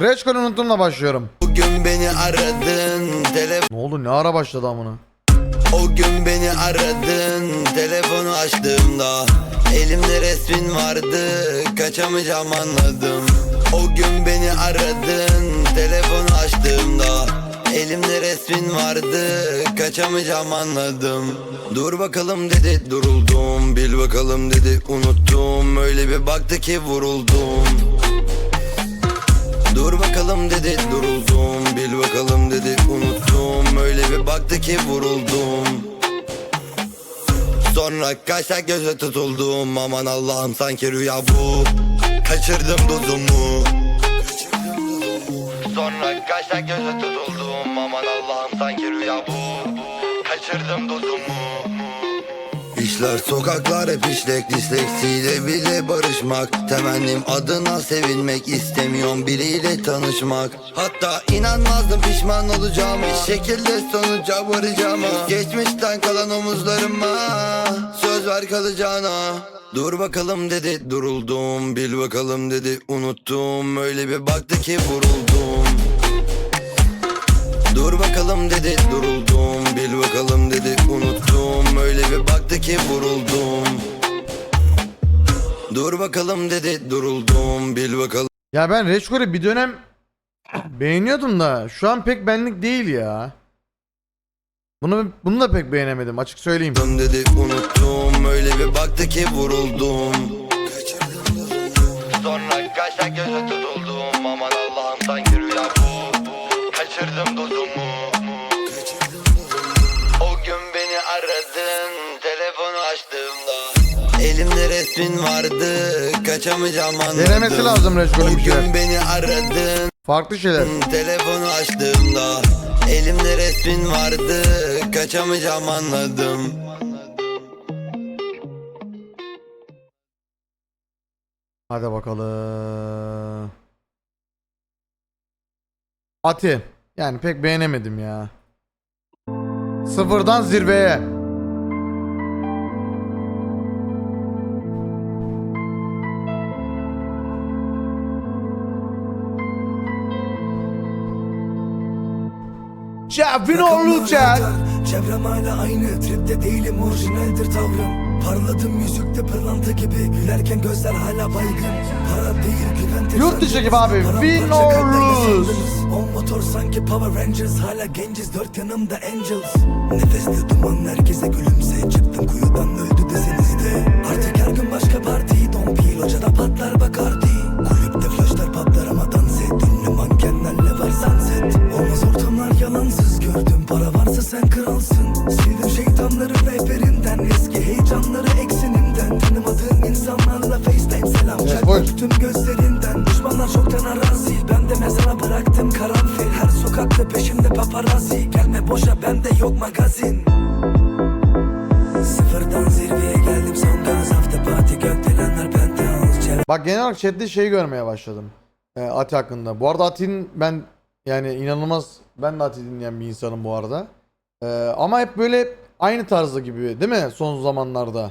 Reçkol'ü unuttumla başlıyorum. Bugün beni aradın telefon Ne oldu? Ne ara başladı amına? O gün beni aradın telefonu açtığımda Elimde resmin vardı kaçamayacağım anladım. O gün beni aradın telefonu açtığımda Elimde resmin vardı kaçamayacağım anladım. Dur bakalım dedi duruldum. Bil bakalım dedi unuttum. Öyle bir baktı ki vuruldum Dur bakalım dedi duruldum. Bil bakalım dedi unuttum. Öyle bir baktı ki vuruldum. Sonra kaçta göze tutuldum. Aman Allah'ım sanki rüya bu. Kaçırdım dozumu. Sonra kaçta göze tutuldum. Aman Allah'ım sanki rüya bu. Kaçırdım dozumu İşler sokaklar hep işlek disleksiyle bile barışmak. Temennim adına sevinmek istemiyorum biriyle tanışmak. Hatta inanmazdım pişman olacağım. Bir şekilde sonuca varacağım. Geçmişten kalan omuzlarıma Söz ver kalacağına. Dur bakalım dedi duruldum. Bil bakalım dedi unuttum. Öyle bir baktı ki vuruldum. Dur bakalım dedi duruldum. Bil bakalım dedi unuttum Öyle bir baktı ki vuruldum. Dur bakalım dedi duruldum. Bil bakalım. Ya ben Reçkol'ü bir dönem beğeniyordum da şu an pek benlik değil ya. Bunu bunu da pek beğenemedim açık söyleyeyim. dedi unuttum. Öyle bir baktı ki vuruldum Elimde resmin vardı Kaçamayacağım anladım Denemesi lazım O bir şeyler. beni aradın Farklı şeyler. Telefonu açtığımda Elimde resmin vardı Kaçamayacağım anladım Hadi bakalım. Ati. Yani pek beğenemedim ya. Sıfırdan zirveye. Şefin oğlu. Çevrem hala aynı Tripte değilim orijinaldir tavrım. Parladım yüzükte pırlanta gibi Gülerken gözler hala baygın. Para değil güven Yurt dışı gibi abi. Yaşandınız. On motor sanki Power Rangers Hala genciz. Dört yanımda Angels. Nefeste duman herkese gülümse. Çıktım kuyudan öldü deseniz de Artık her gün başka parti Genel olarak chatte şeyi görmeye başladım. E, Ati hakkında. Bu arada Ati'nin ben yani inanılmaz ben de Ati dinleyen bir insanım bu arada. E, ama hep böyle aynı tarzda gibi değil mi son zamanlarda?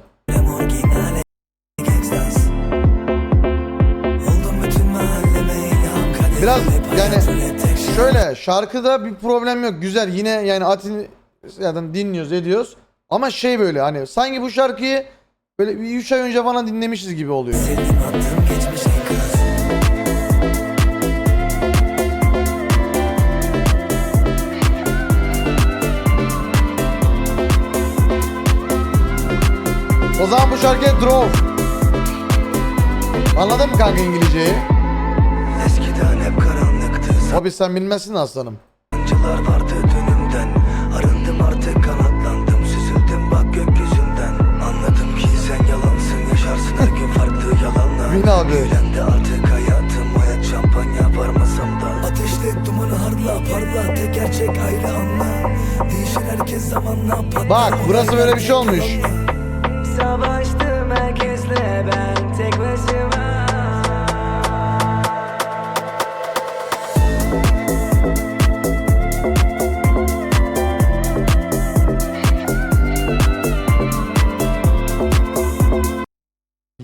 Biraz yani şöyle şarkıda bir problem yok. Güzel yine yani Ati'ni zaten dinliyoruz ediyoruz. Ama şey böyle hani sanki bu şarkıyı böyle 3 ay önce falan dinlemişiz gibi oluyor. O zaman bu şarkıya Drove. Anladın mı kanka İngilizceyi? Eskiden hep karanlıktı Hobi sen bilmezsin aslanım. Vardı yalanlar Bin abi. Artık hayatım Hayat şampanya varmasam da Ateşle dumanı harla parla Tek gerçek ayrı anla Değişir herkes zamanla patlar Bak, burası böyle bir şey olmuş. Savaştım herkesle ben tek başıma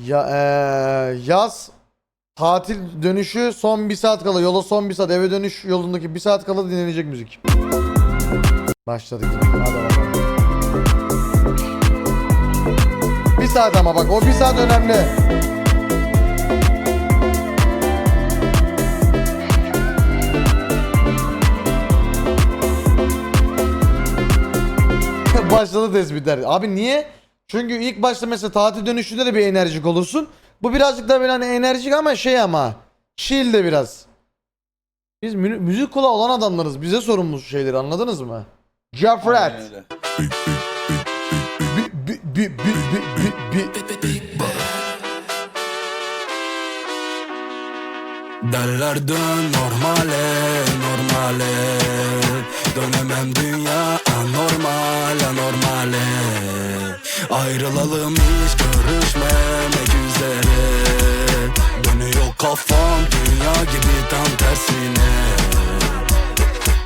Ya eee, yaz tatil dönüşü son bir saat kala yola son bir saat eve dönüş yolundaki bir saat kala dinlenecek müzik. Başladık. Hadi. Bir saat ama bak o bir saat önemli. Başladı tespitler. Abi niye? Çünkü ilk başta mesela tatil dönüşünde de bir enerjik olursun. Bu birazcık da böyle hani enerjik ama şey ama chill de biraz. Biz mü- müzik kulağı olan adamlarız. Bize sorumlu şeyleri anladınız mı? Jafret. Derler dön normale normale Dönemem dünya anormal anormale Ayrılalım hiç görüşmemek üzere Dönüyor kafam dünya gibi tam tersine.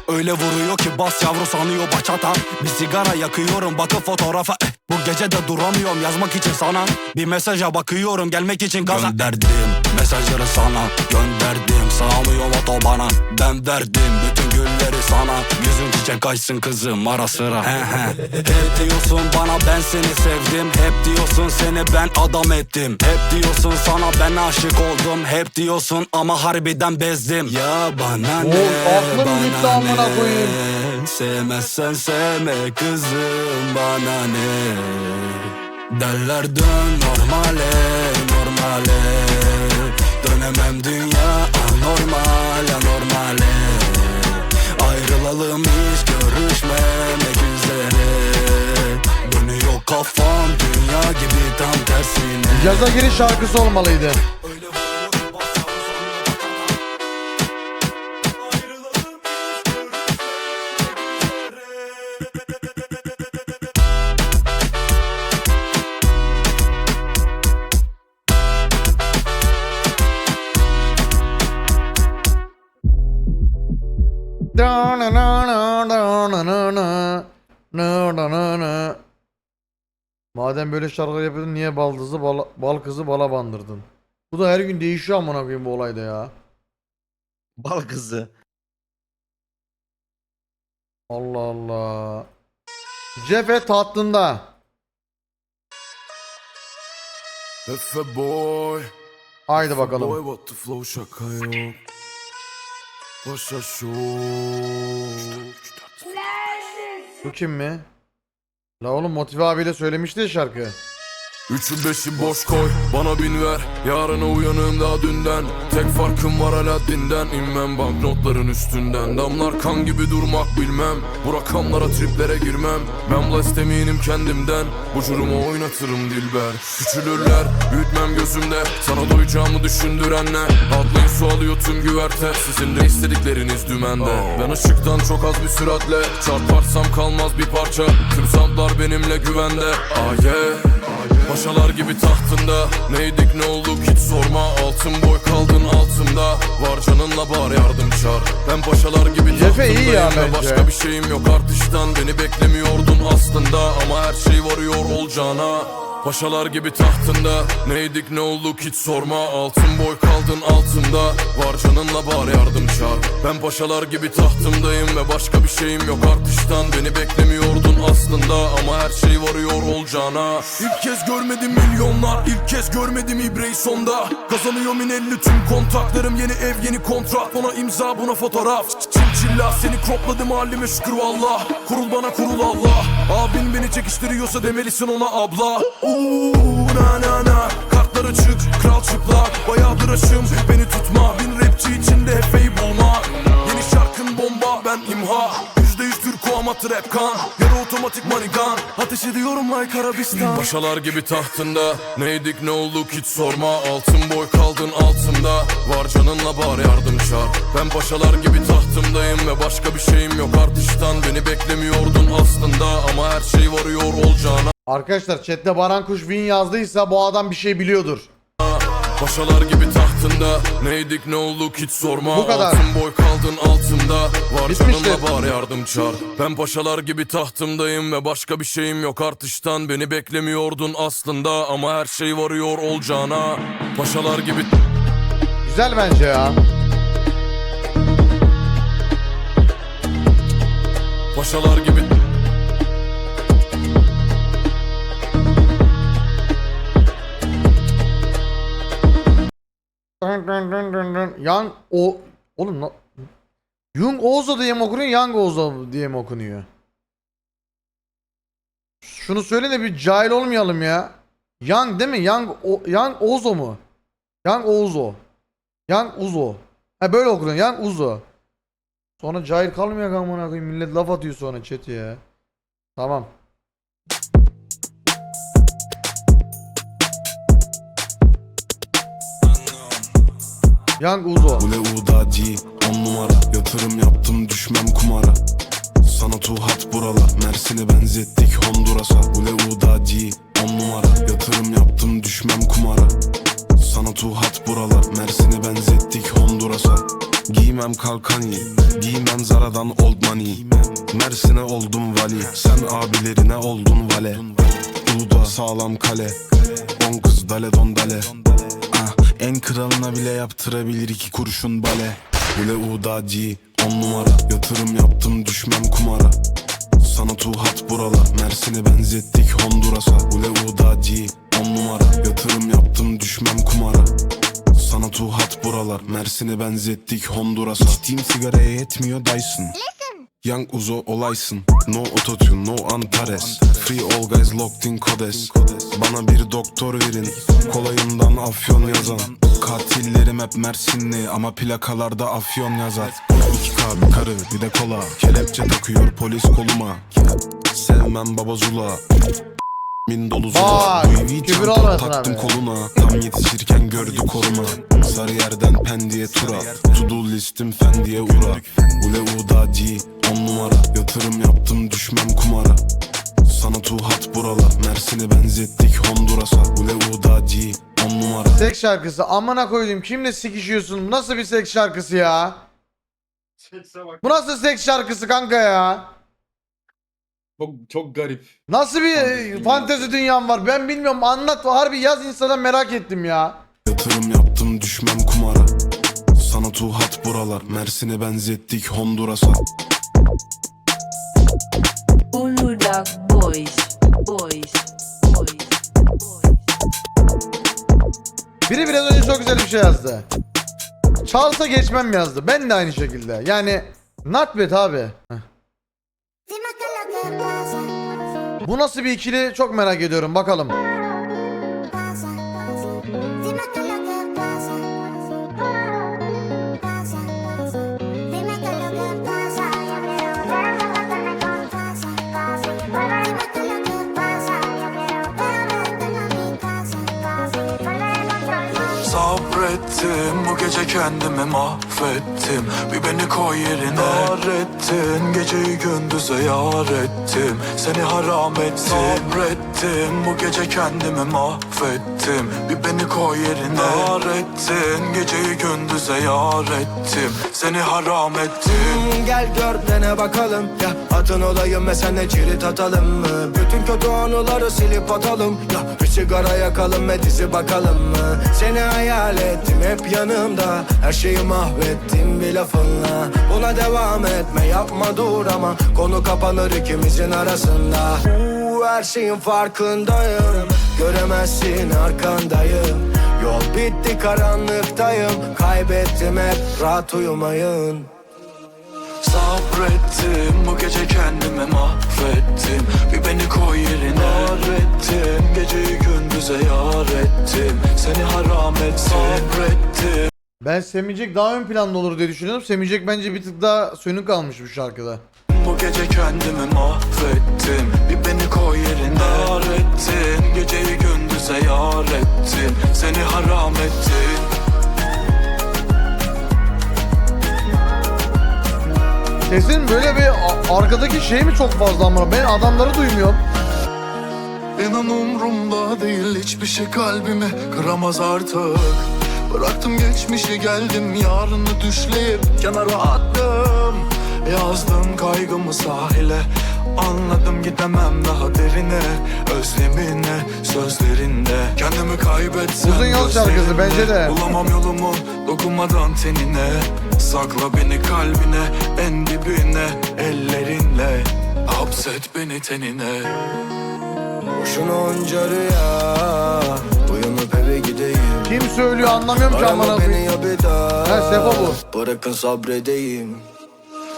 Öyle vuruyor ki bas yavru sanıyor bachata Bir sigara yakıyorum bakıp fotoğrafa. Eh, Bu gece de duramıyorum yazmak için sana. Bir mesaja bakıyorum gelmek için gaza. Gönderdim mesajları sana Gönderdim. Sağlıyorum otobana Ben verdim bütün sana. Yüzün çiçek açsın kızım ara sıra. He he. Hep diyorsun bana ben seni sevdim. Hep diyorsun seni ben adam ettim. Hep diyorsun sana ben aşık oldum. Hep diyorsun ama harbiden bezdim. Ya bana ne aklım gitti amına koyayım. Sevmezsen sevme kızım bana ne? Derler dön normale normale. Dönemem dünya anormal anormale Ayrılalım hiç görüşmemek üzere Dönüyor kafam dünya gibi tam tersine Gaza giriş şarkısı olmalıydı. Madem böyle şarkılar yapıyordun niye baldızı bal, bal kızı bala bandırdın? Bu da her gün değişiyor amına koyayım bu olayda ya. Bal kızı. Allah Allah. Cefe tatlında. Efe boy. Haydi bakalım. Boy what the flow şaka yok. Başa şok. Bu kim mi? La oğlum Motive abiyle söylemişti ya şarkı. Üçün beşi boş koy bana bin ver. Yarına uyanığım daha dünden. Tek farkım var Aladdin'den inmem banknotların üstünden. Damlar kan gibi durmak bilmem. Bu rakamlara triplere girmem. Ben blessed eminim kendimden. Bu jurumu oynatırım dilber. Küçülürler büyütmem gözümde. Sana doyacağımı düşündürenler Atlayın su alıyor tüm güverte. Sizin de istedikleriniz dümende. Ben ışıktan çok az bir süratle Çarparsam kalmaz bir parça. Tüm zamlar benimle güvende. Ah yeah Paşalar gibi tahtında. Neydik ne olduk hiç sorma. Altın boy kaldın altımda. Var canınla bağır yardım çağır. Ben paşalar gibi Cefe iyi ya bence. Başka bir şeyim yok. Artıştan Beni beklemiyordun aslında. Ama her şey varıyor olacağına Paşalar gibi tahtında. Neydik ne olduk hiç sorma. Altın boy kaldın altımda Var canınla bağır yardım çağır. Ben paşalar gibi tahtımdayım Ve başka bir şeyim yok. Artıştan Beni beklemiyordun aslında. Ama her şey varıyor olacağına. İlk kez görmedim milyonlar. İlk kez görmedim ibreyi sonda. Kazanıyor minelli tüm kontaklarım. Yeni ev yeni kontrat. Buna imza buna fotoğraf. Çinçilla seni cropladım halime şükür valla Kurul bana kurul Allah. Abin beni çekiştiriyorsa demelisin ona abla na na na. Kartlar açık kral çıplak. Bayağıdır aşım beni tutma. Bin rapçi içinde hefeyi bulma. Yeni şarkın bomba ben imha. Yüzde yüz Türk ama trap kan. Yarı otomatik manigan Ateş ediyorum like Arabistan. Paşalar gibi tahtında. Neydik ne olduk hiç sorma. Altın boy kaldın altımda Var canınla bağır yardım çağır. Ben paşalar gibi tahtımdayım Ve başka bir şeyim yok. Artıştan Beni beklemiyordun aslında. Ama her şey varıyor olacağına Arkadaşlar chatte Baran Kuş Win yazdıysa bu adam bir şey biliyordur. Paşalar gibi tahtında Neydik ne olduk hiç sorma Bu kadar. Altın boy kaldın altımda Var Bitmiştir. bağır yardım çağır Ben paşalar gibi tahtımdayım Ve başka bir şeyim yok artıştan Beni beklemiyordun aslında Ama her şey varıyor olacağına Paşalar gibi Güzel bence ya. Paşalar gibi Dın dın dın dın dın. Young o oğlum na- Young Ozo diye mi okunuyor, Young Ozo diye mi okunuyor? Şunu söyle de bir cahil olmayalım ya. Young değil mi? Young o, Young Ozo mu? Young Ozo. Young Uzo. Ha böyle okunuyor. Young Uzo. Sonra cahil kalmıyor amına koyayım. Millet laf atıyor sonra chat'e ya. Tamam. Young Uzo. Ule Udadi on numara. Yatırım yaptım düşmem kumara. Sana tuhat buralar Mersin'i benzettik Honduras'a. Ule Udadi on numara. Yatırım yaptım düşmem kumara. Sana tuhat buralar Mersin'i benzettik Honduras'a. Giymem kalkani Giymem Zara'dan old money. Mersin'e oldum vali Sen abilerine oldun vale. Uludağ sağlam kale On kız dale don dale en kralına bile yaptırabilir iki kurşun bale. Ule Udadi on numara. Yatırım yaptım düşmem kumara. Sana tuhat buralar Mersin'i benzettik Honduras'a. Ule Udadi on numara. Yatırım yaptım düşmem kumara. Sana tuhat buralar Mersin'i benzettik Honduras'a. İçtiğim sigaraya yetmiyor Dyson Young Uzo olaysın. No autotune no Antares. Free all guys locked in Kodes. Bana bir doktor verin. Kolayından afyon yazan. Katillerim hep Mersinli Ama plakalarda afyon yazar. 2K bir karı bir de kola. Kelepçe takıyor polis koluma. Sevmem baba zula Bin dolu zula küfür olmasın taktım abi. koluna Tam yetişirken gördü koruma Sarı yerden pendiye tura To do listim fendiye uğra Ule Udadi on numara Yatırım yaptım düşmem kumara Sana tuhat buralar Mersin'i benzettik Honduras'a Ule Udadi on numara Seks şarkısı. Amına koydum. Kimle sikişiyorsun? Bu nasıl bir seks şarkısı ya? Bu nasıl seks şarkısı kanka ya? Çok, çok garip. Nasıl bir e, fantezi dünyam var? Ben bilmiyorum. Anlat. Harbi yaz insana merak ettim ya. Yatırım yaptım düşmem kumara Sana tuhat buralar Mersin'i benzettik Honduras'a Uludağ Boys, Boys, Boys, Boys. Biri biraz önce çok güzel bir şey yazdı. Çalsa geçmem yazdı. Ben de aynı şekilde. Yani not bad abi. Heh. Bu nasıl bir ikili çok merak ediyorum. Bakalım. Sabrettim bu gece kendimi mahvettim. Bir beni koy yerine. Yar geceyi gündüze yar ettim. Seni haram ettim. Sabrettim bu gece kendimi mahvettim. Bir beni koy yerine. Yar geceyi gündüze yar ettim. Seni haram ettim. Gel gör dene bakalım. Ya Atın olayım ve senle cirit atalım mı? Bütün kötü anıları silip atalım. Ya Bir sigara yakalım ve dizi bakalım mı? Seni hayal ettim hep yanımda. Her şeyi mahvettim bir lafınla. Buna devam etme yapma dur ama Konu kapanır ikimizin arasında. Uuu, Her şeyin farkındayım. Göremezsin arkandayım. Yol bitti karanlıktayım. Kaybettim hep rahat uyumayın Sabrettim bu gece kendimi mahvettim. Bir beni koy yerine Yar ettim geceyi gündüze yar ettim. Seni haram ettim. Sabrettim. Ben Semicek daha ön planda olur diye düşünüyorum. Semicek bence bir tık daha sönük kalmış bu şarkıda. bu gece kendimi mahvettim. Bir beni koy yerine Yar ettim geceyi gündüze yar ettim. Seni haram ettim Sesin böyle bir arkadaki şey mi çok fazla ama ben adamları duymuyorum. İnan umrumda değil hiçbir şey kalbimi kıramaz artık Bıraktım geçmişi geldim yarını düşleyip kenara attım Yazdım kaygı kaygımı sahile Anladım gidemem daha derine Özlemine sözlerinde Kendimi kaybetsem Uzun yol şarkısı bence de. Bulamam yolumu dokunmadan tenine Sakla beni kalbine en dibine Ellerinle. Hapset beni tenine. Boşuna onca rüya Uyanıp eve gideyim. Kim söylüyor? Anlamıyorum ki amına beni ya bir daha. Ha, Sefo bu. Bırakın sabredeyim.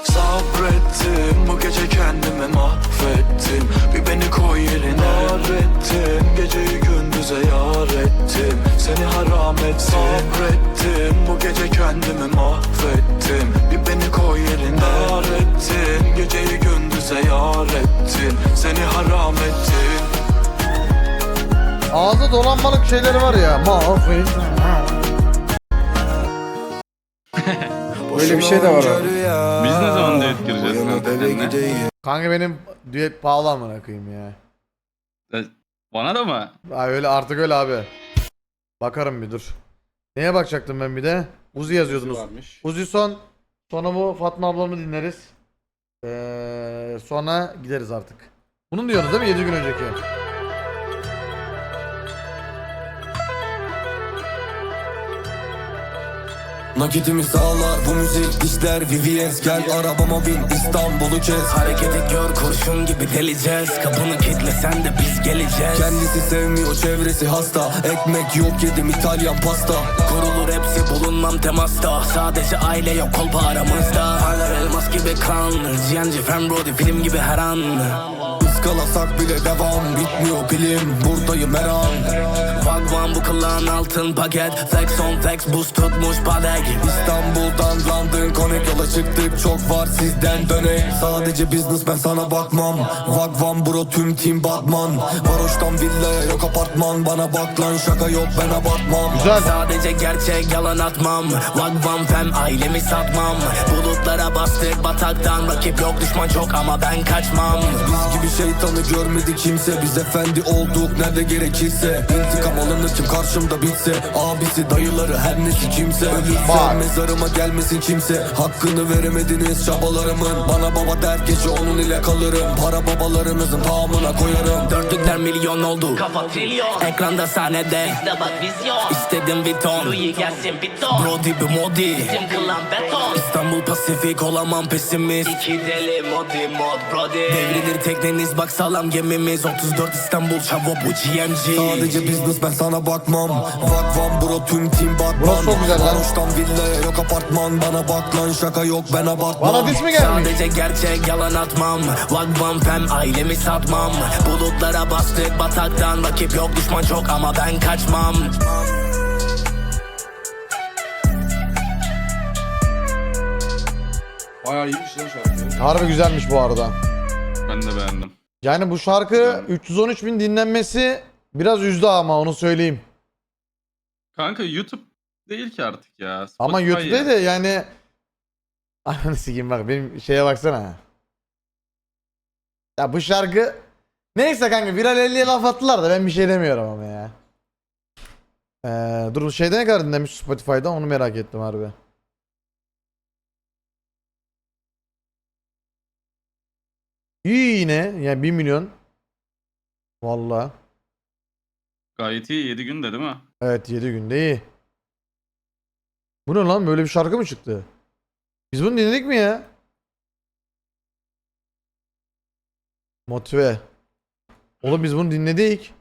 Sabrettim bu gece kendimi mahvettim. Bir beni koy yerine. Öğrettim geceyi gündüze yar ettim. Seni haram ettim. Sabrettim kendimi mahvettim Bir beni koy yerine Öğrettim geceyi gündüze yar ettim Seni haram ettim Ağzı dolanmalık şeyleri var ya. Mahvet. Öyle bir şey de var abi. Biz ne zaman düet gireceğiz kanka Kanka benim düet pahalı amına koyayım ya. Bana da mı? Ay öyle artık öyle abi. Bakarım bir dur. Neye bakacaktım ben bir de? Uzi yazıyordunuz. varmış. Uzi son. Sonra bu Fatma ablamı dinleriz. Ee, sonra gideriz artık. Bunun diyorsunuz değil mi 7 gün önceki? Nakitimi sağlar bu müzik işler VVS Gel arabama bin İstanbul'u kes. Hareketi gör kurşun gibi deleceğiz. Kapını kilitlesen de biz geleceğiz. Kendisi sevmiyor çevresi hasta. Ekmek yok yedim İtalyan pasta. Kurulur hepsi bulunmam temasta. Sadece aile yok kolpa aramızda. Parlar elmas gibi kan. Cihancı Fem Brody film gibi her an Iskalasak bile devam Bitmiyor pilim buradayım her an. Vagvan bu kılağın altın paket Flex on flex buz tutmuş padek. İstanbul'dan London Connect yola çıktık. Çok var sizden dönek Sadece business ben sana bakmam. Vagvan bro tüm team Batman. Varoş'tan villaya yok apartman. Bana bak lan şaka yok ben abartmam. Güzel. Sadece gerçek yalan atmam. Vagvan fem ailemi satmam. Bulutlara bastık bataktan. Rakip yok düşman çok ama ben kaçmam. Biz gibi şeytanı görmedi kimse. Biz efendi olduk nerede gerekirse. İntikam alınır kim karşımda bitse. Abisi dayıları her nesi kimse. Ölürsem mezarıma gelmesin kimse. Hakkını veremediniz çabalarımın. Bana baba der gece onun ile kalırım. Para babalarınızın tamamına koyarım. Dörtlükler milyon oldu. Kafa trilyon. Ekranda sahnede. İşte bak vizyon İstedim bir ton. Louis gelsin bir ton. Brody bir modi. Bizim kılan beton. İstanbul Pasifik olamam pesimist. İki deli modi mod brody. Devrilir tekneniz bak sağlam gemimiz 34 İstanbul çavo bu GMG Sadece business ben sana bakmam Vakvan bro tüm team Batman Burası çok güzel lan. Varoş'tan villaya yok apartman Bana bak lan şaka yok ben abartmam Bana diz mi gelmiş? Sadece gerçek yalan atmam Vagvan pem ailemi satmam Bulutlara bastık bataktan Rakip yok düşman çok ama ben kaçmam Bayağı iyiymiş lan şarkı. Harbi güzelmiş bu arada. Ben de beğendim. Yani bu şarkı 313 bin dinlenmesi biraz üzdü ama onu söyleyeyim. Kanka YouTube değil ki artık ya. Ama Spotify YouTube'da ya. de yani Ananı sikeyim bak benim şeye baksana. Ya bu şarkı neyse kanka viral 50'ye laf attılar da ben bir şey demiyorum ama ya. Ee, dur şeyde ne kadar dinlemiş Spotify'da onu merak ettim harbi. İyi yine yani 1 milyon. Valla. Gayet iyi 7 günde değil mi? Evet 7 günde iyi. Bu ne lan böyle bir şarkı mı çıktı? Biz bunu dinledik mi ya? Motive. Oğlum biz bunu dinledik.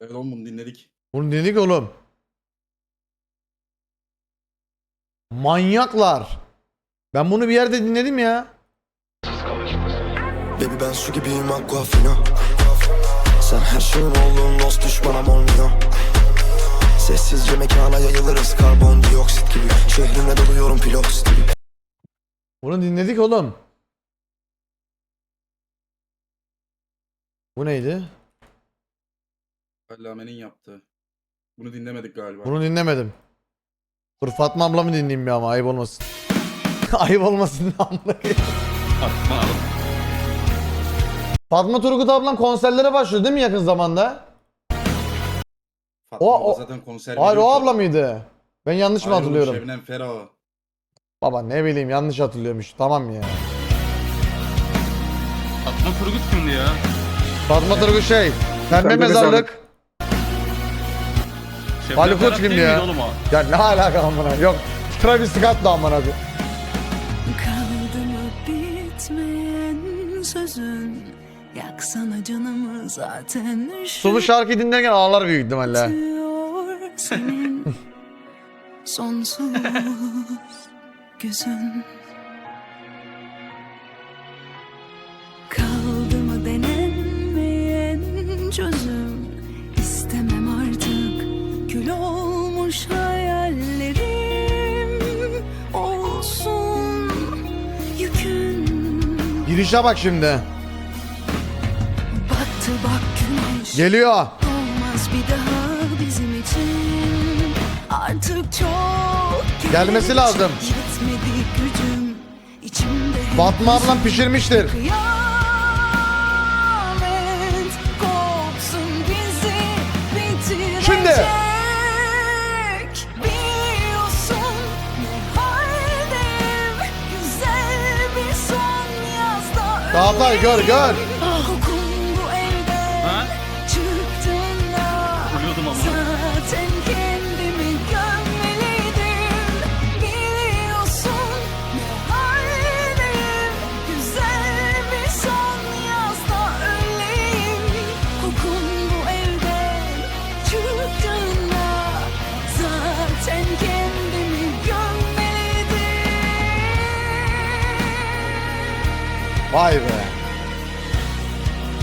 Evet oğlum bunu dinledik. Bunu dinledik oğlum. Manyaklar. Ben bunu bir yerde dinledim ya. Baby ben su gibiyim aquafina Sen her şeyim oğlum dost düşmanım olmuyor Sessizce mekana yayılırız karbondioksit gibi Şehrine doluyorum pilot gibi Bunu dinledik oğlum. Bu neydi? Allame'nin yaptığı. Bunu dinlemedik galiba. Bunu dinlemedim. Dur Fatma ablamı dinleyeyim bir ama ayıp olmasın. ayıp olmasın amına koyayım. Atma al. Fatma Turgut ablam konserlere başlıyor değil mi yakın zamanda? Fatma O- abla o- zaten konser Hayır o abla mıydı? Ben yanlış mı hatırlıyorum? Şebnem Ferah. Baba ne bileyim yanlış hatırlıyormuş. Tamam ya. Fatma Turgut kimdi ya? Fatma Turgut şey. Pembe mezarlık. Şebnem Ferah kimdi değil ya? miydi Oğlum o? Ya ne alaka amına? Yok. Travis Scott da amına koyayım. Kaldı mı bitmeyen sözün Yaksana canımı zaten Sulu şarkı dinlerken ağlar büyük ihtimalle. üşütüyor senin Sonsuz gözün olmuş hayallerim Olsun yükün Girişe bak şimdi. Battı bak güneş Geliyor. Olmaz bir daha bizim için Artık çok. Gelmesi lazım. Yetmedi gücüm içimde Fatma ablam pişirmiştir. Kıyamet Çağatay, gör, gör.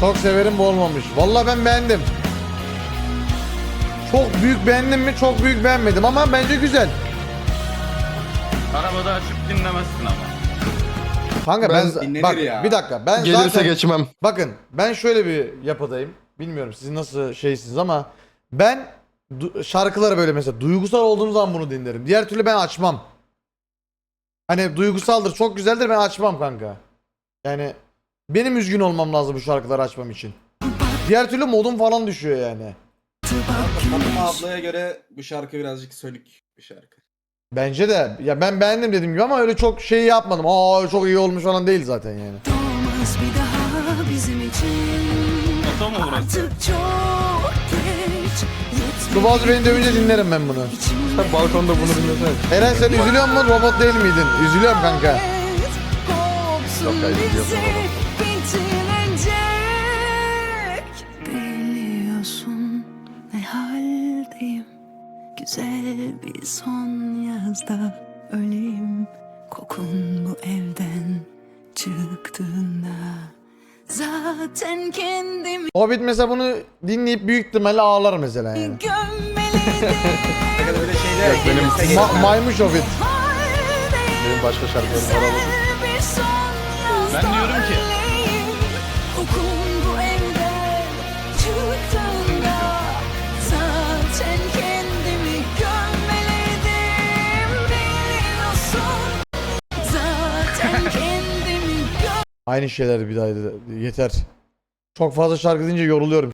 Çok severim bu olmamış. Vallahi ben beğendim. Çok büyük beğendim mi? Çok büyük beğenmedim ama bence güzel. Arabada açıp dinlemezsin ama. Kanka ben, Ben dinlenir bak ya. bir dakika ben Gelirse zaten geçmem. bakın ben şöyle bir yapıdayım. Bilmiyorum siz nasıl şeysiniz ama ben du- şarkıları böyle mesela duygusal olduğum zaman bunu dinlerim. Diğer türlü ben açmam. Hani duygusaldır, çok güzeldir ben açmam kanka. Yani benim üzgün olmam lazım bu şarkıları açmam için. Diğer türlü modum falan düşüyor yani. Fatma ablaya göre bu şarkı birazcık sönük bir şarkı. Bence de ya ben beğendim dediğim gibi ama öyle çok şey yapmadım. Aa çok iyi olmuş falan değil zaten yani. Olmaz bir daha bizim için Oto mu burası? Artık çok geç Bu bazı beni dövünce dinlerim ben bunu. İçimde Balkonda bunu dinlesene. Eren sen üzülüyor musun? Robot değil miydin? Üzülüyorum kanka. Yok, hayır, bizi biliyorsun Güzel bir son yazda öleyim Kokun bu evden çıktığında Zaten kendimi Hobbit mesela bunu dinleyip büyük ihtimalle ağlar mesela yani. gömmeliydim öyle şeyler. benim-. Ma- maymuş Hobbit. Benim başka şarkılarım var ama. Aynı şeyler bir daha yeter. Çok fazla şarkı deyince yoruluyorum.